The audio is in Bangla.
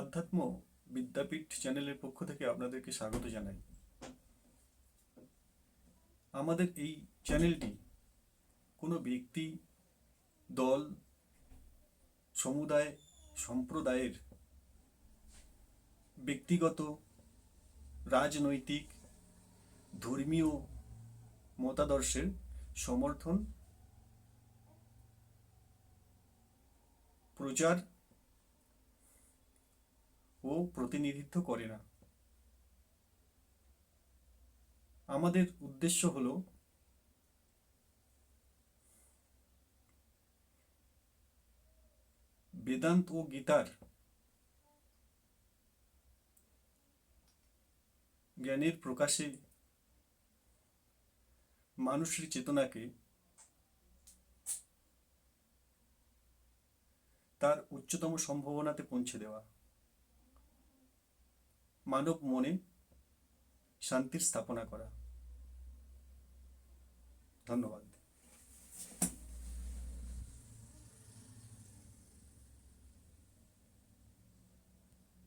আধ্যাত্ম বিদ্যাপীঠ চ্যানেলের পক্ষ থেকে আপনাদেরকে স্বাগত জানাই। আমাদের এই চ্যানেলটি কোনো ব্যক্তি, দল, সমুদায়, সম্প্রদায়ের ব্যক্তিগত, রাজনৈতিক, ধর্মীয় মতাদর্শের সমর্থন, প্রচার ও প্রতিনিধিত্ব করে না। আমাদের উদ্দেশ্য হল বেদান্ত ও গীতার জ্ঞানের প্রকাশে মানুষের চেতনাকে তার উচ্চতম সম্ভাবনাতে পৌঁছে দেওয়া। মানব মনে শান্তির স্থাপনা করা। ধন্যবাদ।